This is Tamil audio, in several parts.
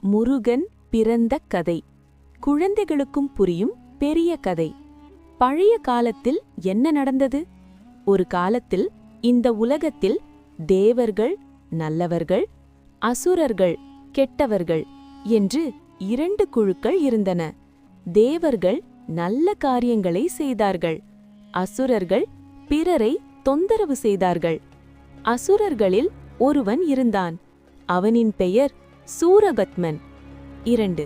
முருகன் பிறந்த கதை. குழந்தைகளுக்கும் புரியும் பெரிய கதை. பழைய காலத்தில் என்ன நடந்தது? ஒரு காலத்தில் இந்த உலகத்தில் தேவர்கள் நல்லவர்கள் அசுரர்கள் கெட்டவர்கள் என்று இரண்டு குழுக்கள் இருந்தன. தேவர்கள் நல்ல காரியங்களை செய்தார்கள். அசுரர்கள் பிறரை தொந்தரவு செய்தார்கள். அசுரர்களில் ஒருவன் இருந்தான். அவனின் பெயர் சூரபத்மன். இரண்டு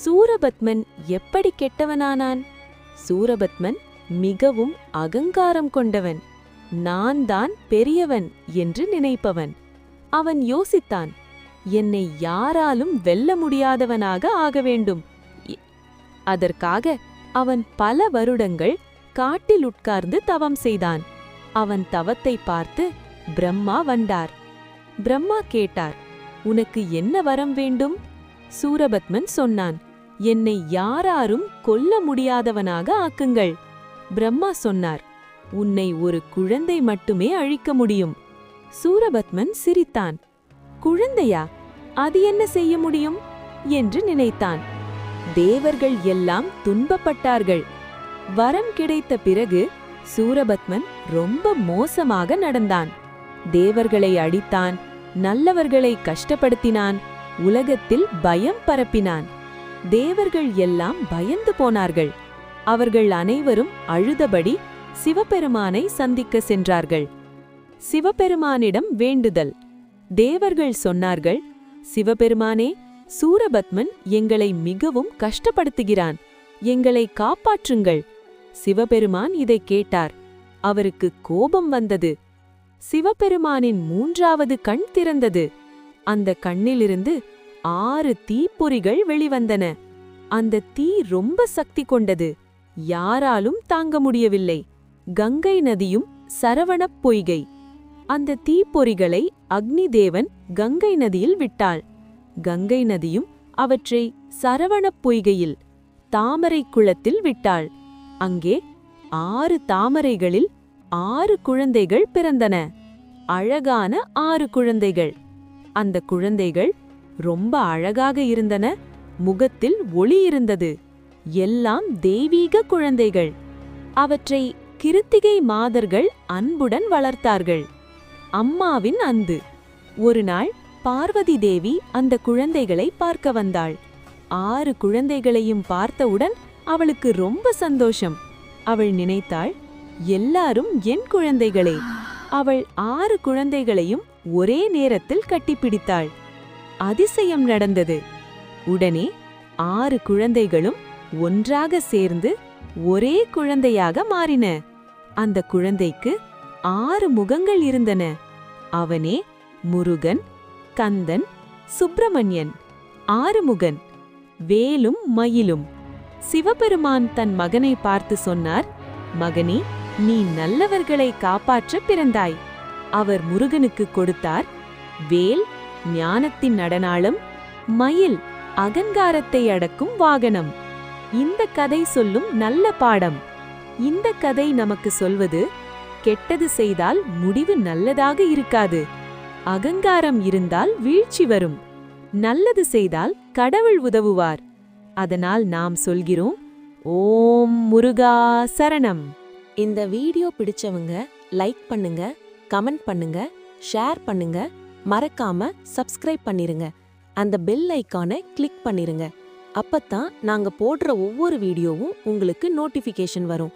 சூரபத்மன் எப்படி கெட்டவனானான்? சூரபத்மன் மிகவும் அகங்காரம் கொண்டவன். நான் தான் பெரியவன் என்று நினைப்பவன். அவன் யோசித்தான் என்னை யாராலும் வெல்ல முடியாதவனாக ஆக வேண்டும். அதற்காக அவன் பல வருடங்கள் காட்டில் உட்கார்ந்து தவம் செய்தான். அவன் தவத்தை பார்த்து பிரம்மா வந்தார். பிரம்மா கேட்டார் உனக்கு என்ன வரம் வேண்டும்? சூரபத்மன் சொன்னான் என்னை யாராரும் கொல்ல முடியாதவனாக ஆக்குங்கள். பிரம்மா சொன்னார் உன்னை ஒரு குழந்தை மட்டுமே அழிக்க முடியும். சூரபத்மன் சிரித்தான் குழந்தையா அது என்ன செய்ய முடியும்? என்று நினைத்தான். தேவர்கள் எல்லாம் துன்பப்பட்டார்கள். வரம் கிடைத்த பிறகு சூரபத்மன் ரொம்ப மோசமாக நடந்தான். தேவர்களை அடித்தான் நல்லவர்களை கஷ்டப்படுத்தினான் உலகத்தில் பயம் பரப்பினான். தேவர்கள் எல்லாம் பயந்து போனார்கள். அவர்கள் அனைவரும் அழுதபடி சிவபெருமானை சந்திக்க சென்றார்கள். சிவபெருமானிடம் வேண்டுதல். தேவர்கள் சொன்னார்கள் சிவபெருமானே சூரபத்மன் எங்களை மிகவும் கஷ்டப்படுத்துகிறான். எங்களை காப்பாற்றுங்கள். சிவபெருமான் இதை கேட்டார். அவருக்கு கோபம் வந்தது. சிவபெருமானின் மூன்றாவது கண் திறந்தது. அந்த கண்ணிலிருந்து ஆறு தீப்பொறிகள் வெளிவந்தன. அந்த தீ ரொம்ப சக்தி கொண்டது. யாராலும் தாங்க முடியவில்லை. கங்கை நதியும் சரவணப் பொய்கை. அந்த தீப்பொறிகளை அக்னி தேவன் கங்கை நதியில் விட்டாள். கங்கை நதியும் அவற்றை சரவணப் பொய்கையில் தாமரை குளத்தில் விட்டாள். அங்கே ஆறு தாமரைகளில் ஆறு குழந்தைகள் பிறந்தன. அழகான ஆறு குழந்தைகள். அந்த குழந்தைகள் ரொம்ப அழகாக இருந்தன. முகத்தில் ஒளி இருந்தது. எல்லாம் தெய்வீக குழந்தைகள். அவற்றை கிருத்திகை மாதர்கள் அன்புடன் வளர்த்தார்கள். அம்மாவின் அந்து ஒரு நாள் பார்வதி தேவி அந்த குழந்தைகளை பார்க்க வந்தாள். ஆறு குழந்தைகளையும் பார்த்தவுடன் அவளுக்கு ரொம்ப சந்தோஷம். அவள் நினைத்தாள் எல்லாரும் என் குழந்தைகளே அவள் ஆறு குழந்தைகளையும் ஒரே நேரத்தில் கட்டிப்பிடித்தாள். அதிசயம் நடந்தது. உடனே ஆறு குழந்தைகளும் ஒன்றாக சேர்ந்து ஒரே குழந்தையாக மாறின. அந்த குழந்தைக்கு ஆறு முகங்கள் இருந்தன. அவனே முருகன் கந்தன் சுப்பிரமணியன் ஆறுமுகன் வேலும் மயிலும். சிவபெருமான் தன் மகனை பார்த்து சொன்னார் மகனே நீ நல்லவர்களை காப்பாற்ற பிறந்தாய். அவர் முருகனுக்கு கொடுத்தார் வேல் ஞானத்தின் நடனாளம் மயில் அகங்காரத்தை அடக்கும் வாகனம். இந்த கதை சொல்லும் நல்ல பாடம். இந்த கதை நமக்கு சொல்வது கெட்டது செய்தால் முடிவு நல்லதாக இருக்காது. அகங்காரம் இருந்தால் வீழ்ச்சி வரும். நல்லது செய்தால் கடவுள் உதவுவார். அதனால் நாம் சொல்கிறோம் ஓம் முருகா சரணம். இந்த வீடியோ பிடிச்சவங்க லைக் பண்ணுங்க கமெண்ட் பண்ணுங்க ஷேர் பண்ணுங்க மறக்காம சப்ஸ்கிரைப் பண்ணிருங்க. அந்த பெல் ஐக்கானை கிளிக் பண்ணிருங்க. அப்பத்தான் நாங்க போடுற ஒவ்வொரு வீடியோவும் உங்களுக்கு நோட்டிஃபிகேஷன் வரும்.